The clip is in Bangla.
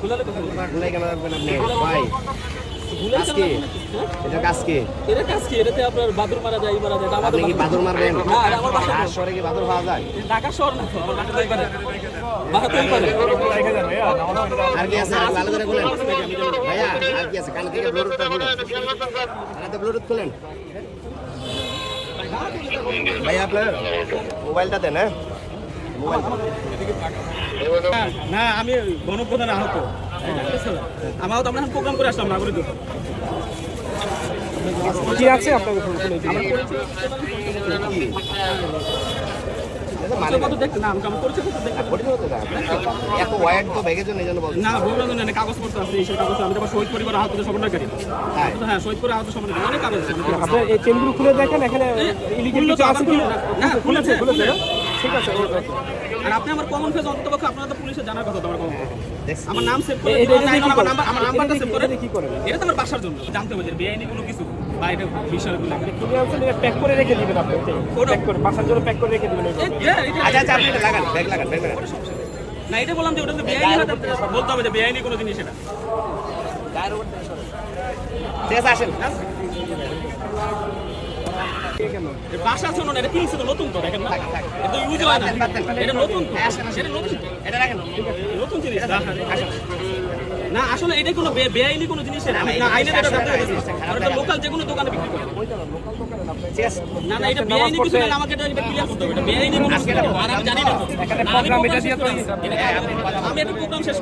কেন রাখবেন আপনি ভাই? হ্যাঁ? এটা এটা কি? এটাতে আপনার বাদুড় মারা যায়, ই মারা যায়। আপনি কি বাদুড়। বাদুর মারবেন না, আমার বাসা শহরে কি বাদুর পাওয়া যায় ঢাকা শহর না আমার বাসা তো এইবারে। বাসা তো এইবারে। আর কি আছে ভালো করে বলেন ভাইয়া আর কি আছে কান থেকে ব্লুটুথটা খুলেন কানাতে ব্লুটুথ খুলেন ভাইয়া আপনার মোবাইলটা দেন হ্যাঁ না আমি গণপ্রধান আহত। আমার তো আমরা প্রোগ্রাম করে আসলাম নাগরিক কি আছে আপনাদের মানে কাগজপত্র আছে এইসব কাগজ আমি আবার শহীদ পরিবার আহতদের সমন্বয়কারী তাই হ্যাঁ। শহীদ করে আহত সমন্বয় অনেক কাগজ আছে। আপনার এই চেনগুলো খুলে দেখেন এখানে ইলিগেল কিছু আছে কি? না। না, খুলেছে, খুলেছে খুলেছে। না? ঠিক আছে আর আপনি আমার কমন ফেস অন্তত পক্ষে আপনারা তো পুলিশে জানার কথা আমার। দেখছি আমার নাম সেভ করে আমার নাম্বার আমার নাম্বারটা সেভ করে কি করেন? এটা। তো আমার বাসার জন্য জানতে হবে যে বেআইনি কোনো কিছু বা এটা বিষয়গুলো কিনে আনছেন এটা প্যাক করে রেখে দিবেন আপনি প্যাক করে বাসার জন্য প্যাক করে রেখে দিবেন হ্যাঁ, আচ্ছা আচ্ছা আপনি এটা লাগান ব্যাগ লাগান ব্যাগ লাগান। না এটা বললাম যে ওটা তো বেআইনি বলতে হবে যে বেআইনি কোনো জিনিস এটা। ঠিক আছে আসেন। বাসা শোনো না এটা কিনছে তো নতুন তো দেখেন না? এটা ইউজ হয় না। এটা নতুন তো। এটা নতুন। এটা রাখেন। নতুন জিনিস না আসলে এটা কোনো বেআইনি কোনো জিনিস না। আর এটা লোকাল যে কোনো দোকানে বিক্রি করে না না এটা বেআইনি কিছু না আমাকে এটা ক্লিয়ার করতে হবে। এটা বেআইনি কোনো আর আমি জানি না। আমি একটা প্রোগ্রাম শেষ